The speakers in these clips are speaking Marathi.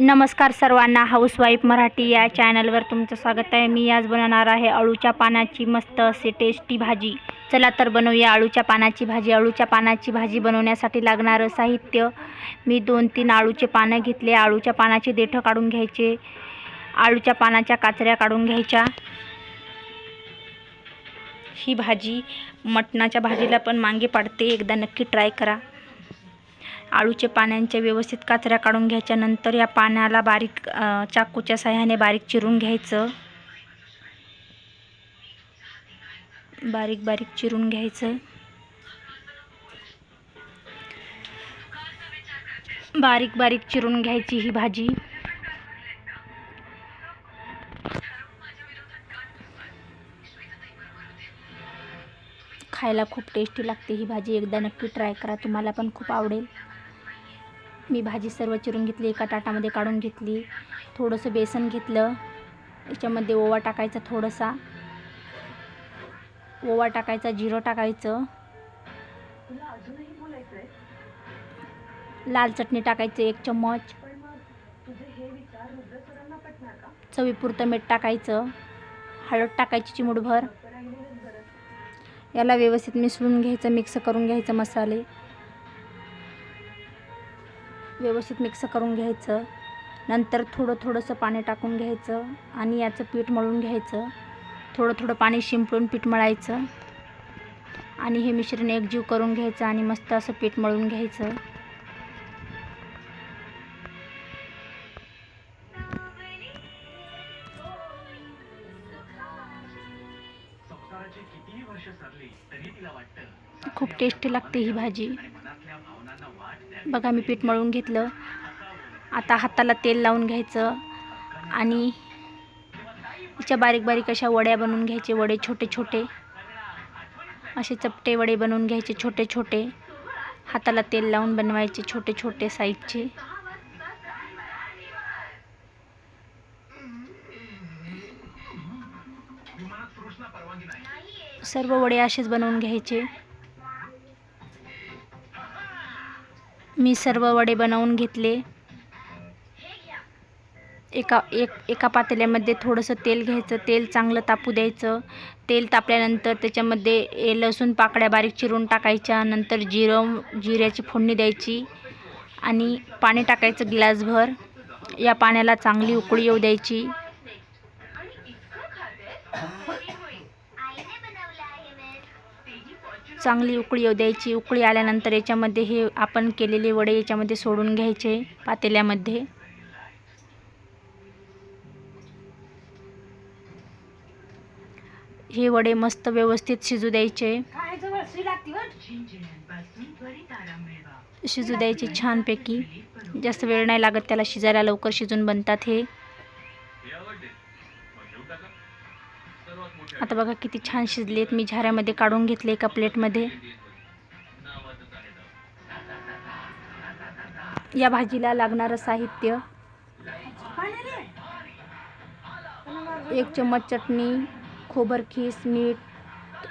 नमस्कार सर्वांना हाऊसवाईफ मराठी या चॅनलवर तुमचं स्वागत आहे. मी आज बनवणार आहे अळूच्या पानाची मस्त असे टेस्टी भाजी. चला तर बनवूया अळूच्या पानाची भाजी. अळूच्या पानाची भाजी बनवण्यासाठी लागणारं साहित्य. मी दोन तीन अळूचे पानं घेतले. अळूच्या पानाचे देठं काढून घ्यायचे. अळूच्या पानाच्या काचऱ्या काढून घ्यायच्या. ही भाजी मटणाच्या भाजीला पण मांगे पाडते. एकदा नक्की ट्राय करा. आळूचे पाण्यांच्या व्यवस्थित काचऱ्या काढून घ्यायच्या. नंतर या पाण्याला बारीक चाकूच्या सहाय्याने बारीक चिरून घ्यायचं. बारीक बारीक चिरून घ्यायचं. बारीक बारीक चिरून घ्यायची ही भाजी. खायला खूप टेस्टी लागते ही भाजी. एकदा नक्की ट्राय करा. तुम्हाला पण खूप आवडेल. मी भाजी सर्व चिरून घेतली एका ताटामध्ये काढून घेतली. थोडंसं बेसन घेतलं. याच्यामध्ये ओवा टाकायचा थोडासा. ओवा टाकायचा जिरं टाकायचं. लाल चटणी टाकायचं एक चम्मच. चवीपुरतं मीठ टाकायचं. हळद टाकायची चिमूटभर. याला व्यवस्थित मिसळून घ्यायचं मिक्स करून घ्यायचं मसाले. व्यवस्थित मिक्स करून घ्यायचं. नंतर थोडं थोडंसं पाणी टाकून घ्यायचं आणि याचं पीठ मळून घ्यायचं. थोडं थोडं पाणी शिंपडून पीठ मळायचं. आणि हे मिश्रण एकजीव करून घ्यायचं आणि मस्त असं पीठ मळून घ्यायचं. खूप टेस्टी लागते ही भाजी. बघा मी पीठ मळून घेतलं. आता हाताला तेल लावून घ्यायचं आणि याच्या बारीक बारीक अशा वड्या बनवून घ्यायचे वडे छोटे छोटे असे चपटे वडे बनवून घ्यायचे छोटे छोटे हाताला तेल लावून बनवायचे छोटे छोटे साईजचे. सर्व वडे असेच बनवून घ्यायचे. मी सर्व वडे बनवून घेतले. एका एक एका पातेल्यामध्ये थोडंसं तेल घ्यायचं तेल चांगलं तापू द्यायचं. तेल तापल्यानंतर त्याच्यामध्ये ए लसूण पाकळ्या बारीक चिरून टाकायच्या नंतर जिरं जिऱ्याची फोडणी द्यायची आणि पाणी टाकायचं ग्लासभर. या पाण्याला चांगली उकळी येऊ द्यायची. चांगली उकळी येऊ द्यायची. उकळी आल्यानंतर याच्यामध्ये हे आपण केलेले वडे याच्यामध्ये सोडून घ्यायचे पातेल्यामध्ये. हे वडे मस्त व्यवस्थित शिजू द्यायचे. शिजू द्यायचे छानपैकी. जास्त वेळ नाही लागत त्याला शिजायला. लवकर शिजून बनतात हे. आता बघा किती छान शिजलेत. मी झाऱ्यामध्ये काढून घेतले एका प्लेटमध्ये. या भाजीला लागणारं साहित्य. एक चम्मच चटणी खोबरखीस मीठ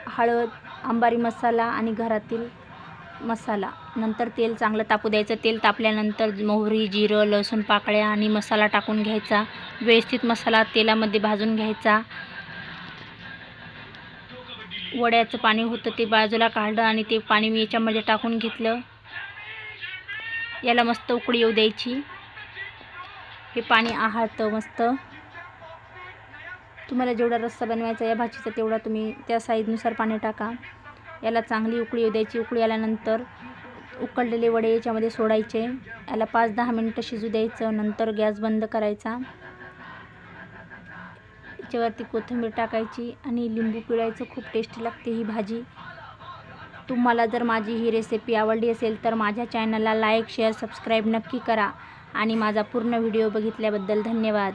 हळद अंबारी मसाला आणि घरातील मसाला. नंतर तेल चांगलं तापू द्यायचं. तेल तापल्यानंतर मोहरी जिरं लसूण पाकळ्या आणि मसाला टाकून घ्यायचा. व्यवस्थित मसाला तेलामध्ये भाजून घ्यायचा. वड्याचं पाणी होतं ते बाजूला काढलं आणि ते पाणी मी याच्यामध्ये टाकून घेतलं. याला मस्त उकळी येऊ द्यायची. हे पाणी आहाळतं मस्त. तुम्हाला जेवढा रस्सा बनवायचा या भाजीचा तेवढा तुम्ही त्या साईजनुसार पाणी टाका. याला चांगली उकळी येऊ द्यायची. उकळी आल्यानंतर उकळलेले वडे याच्यामध्ये सोडायचे. याला पाच दहा मिनटं शिजू द्यायचं. नंतर गॅस बंद करायचा. याच्यावरती कोथिंबीर टाकायची आणि लिंबू पिळायचं खूप टेस्टी लागते ही भाजी. तुम्हाला जर माझी ही रेसिपी आवडली असेल तर माझ्या चॅनलला लाईक शेअर सबस्क्राईब नक्की करा. आणि माझा पूर्ण व्हिडिओ बघितल्याबद्दल धन्यवाद.